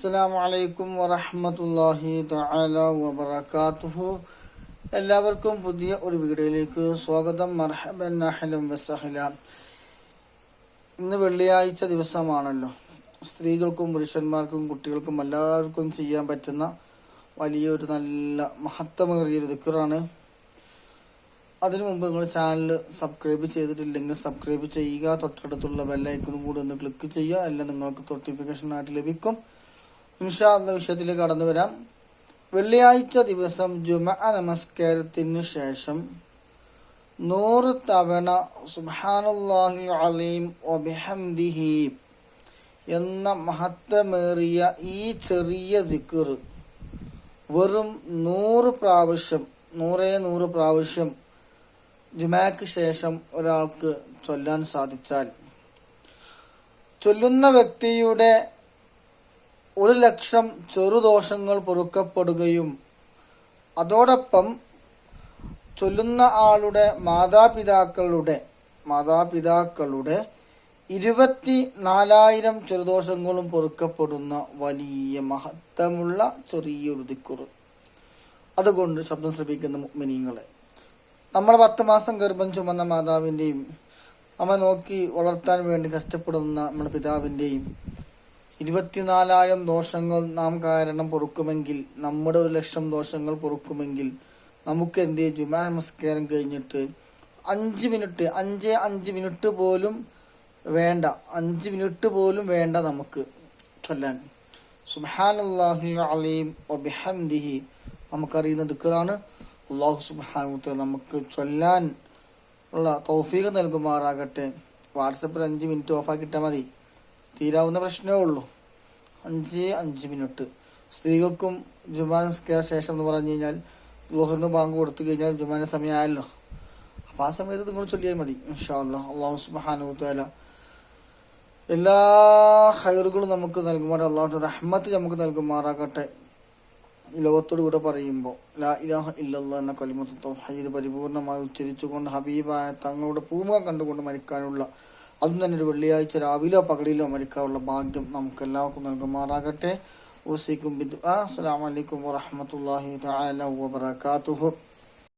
അസ്സാം വലൈക്കും വറഹമത്തല്ലാഹി തആല വബറകാതുഹു. എല്ലാവർക്കും പുതിയ ഒരു വീഡിയോയിലേക്ക് സ്വാഗതം. മർഹബൻ അഹ്ലം വസഹല. ഇന്ന് വെള്ളിയാഴ്ച ദിവസമാണല്ലോ. സ്ത്രീകൾക്കും പുരുഷന്മാർക്കും കുട്ടികൾക്കും എല്ലാവർക്കും ചെയ്യാൻ പറ്റുന്ന വലിയൊരു നല്ല മഹത്വമേറിയൊരു ദിക്കറാണ് അതിനു മുമ്പ് നിങ്ങൾ ചാനൽ സബ്സ്ക്രൈബ് ചെയ്തിട്ടില്ലെങ്കിൽ സബ്സ്ക്രൈബ് ചെയ്യുക. തൊട്ടടുത്തുള്ള ബെല്ലൈക്കണും കൂടി ഒന്ന് ക്ലിക്ക് ചെയ്യുക. അല്ലെങ്കിൽ നിങ്ങൾക്ക് നോട്ടിഫിക്കേഷനായിട്ട് ലഭിക്കും. ഇൻഷാ എന്ന വിഷയത്തിലേക്ക് കടന്നു വരാം. വെള്ളിയാഴ്ച ദിവസം ജുമ നമസ്കാരത്തിന് ശേഷം നൂറ് തവണ സുബ്ഹാനല്ലാഹി അലീം ഒബിഹംദിഹി എന്ന മഹത്വമേറിയ ഈ ചെറിയ ദിക്കർ വെറും നൂറ് പ്രാവശ്യം നൂറേ നൂറ് പ്രാവശ്യം ജുമാക്ക് ശേഷം ഒരാൾക്ക് ചൊല്ലാൻ സാധിച്ചാൽ. ചൊല്ലുന്ന വ്യക്തിയുടെ ഒരു ലക്ഷം ചെറുദോഷങ്ങൾ പൊറുക്കപ്പെടുകയും അതോടൊപ്പം ചൊല്ലുന്ന ആളുടെ മാതാപിതാക്കളുടെ മാതാപിതാക്കളുടെ ഇരുപത്തി നാലായിരം ചെറുദോഷങ്ങളും പൊറുക്കപ്പെടുന്ന വലിയ മഹത്വമുള്ള ചെറിയൊരു ദിക്കുറ്. അതുകൊണ്ട് ശബ്ദം ശ്രമിക്കുന്ന മിനിങ്ങളെ നമ്മൾ പത്ത് മാസം ഗർഭം ചുമന്ന മാതാവിന്റെയും അമ്മ നോക്കി വളർത്താൻ വേണ്ടി കഷ്ടപ്പെടുന്ന നമ്മുടെ പിതാവിന്റെയും ഇരുപത്തിനാലായിരം ദോഷങ്ങൾ നാം കാരണം പൊറുക്കുമെങ്കിൽ നമ്മുടെ ഒരു ലക്ഷം ദോഷങ്ങൾ പൊറുക്കുമെങ്കിൽ നമുക്ക് എന്ത് ജുമാ നമസ്കാരം കഴിഞ്ഞിട്ട് അഞ്ച് മിനിറ്റ് അഞ്ച് അഞ്ച് മിനിറ്റ് പോലും വേണ്ട അഞ്ച് മിനിറ്റ് പോലും വേണ്ട നമുക്ക് ചൊല്ലാൻ. സുബാനുല്ലാഹി അലീം ഒബിഹംദിഹി നമുക്കറിയുന്ന ദിക്കറാണ്. അള്ളാഹു സുബാൻ നമുക്ക് ചൊല്ലാൻ ഉള്ള തൗഫീഖ് നൽകുമാറാകട്ടെ. വാട്സപ്പിൽ അഞ്ച് മിനിറ്റ് ഓഫാക്കിയിട്ടാൽ മതി. തീരാവുന്ന പ്രശ്നമേ ഉള്ളൂ. അഞ്ച് അഞ്ച് മിനിറ്റ്. സ്ത്രീകൾക്കും ജുമാ നിസ്കാര ശേഷം എന്ന് പറഞ്ഞു കഴിഞ്ഞാൽ ലോഹറിന് ബാങ്ക് കൊടുത്തു കഴിഞ്ഞാൽ ജുമാന സമയമായല്ലോ. അപ്പം ആ സമയത്ത് നിങ്ങൾ ചൊല്ലിയാൽ മതി ഇൻഷാ അല്ലാ. അള്ളാഹു സുബാനുത്താല എല്ലാ ഹൈറുകളും നമുക്ക് നൽകുമാറ. അള്ളാഹു റഹ്മത്ത് നമുക്ക് നൽകുമാറാകട്ടെ. ലോകത്തോടു കൂടെ പറയുമ്പോൾ ലാ ഇലാഹ ഇല്ലല്ല എന്ന കലിമത്ത് ഹൈദ് പരിപൂർണമായി ഉച്ചരിച്ചുകൊണ്ട് ഹബീബായ തങ്ങളുടെ പൂമുഖം കണ്ടുകൊണ്ട് മരിക്കാനുള്ള അതും തന്നെ ഒരു വെള്ളിയാഴ്ച രാവിലെയോ പകലിലോ മരിക്കാനുള്ള ഭാഗ്യം നമുക്ക് എല്ലാവർക്കും നൽകുമാറാകട്ടെ. ഓസിക്കും ബിദ് അസ്സലാമു അലൈക്കും വറഹ്മത്തുള്ളാഹി തആല വബറകാതുഹു.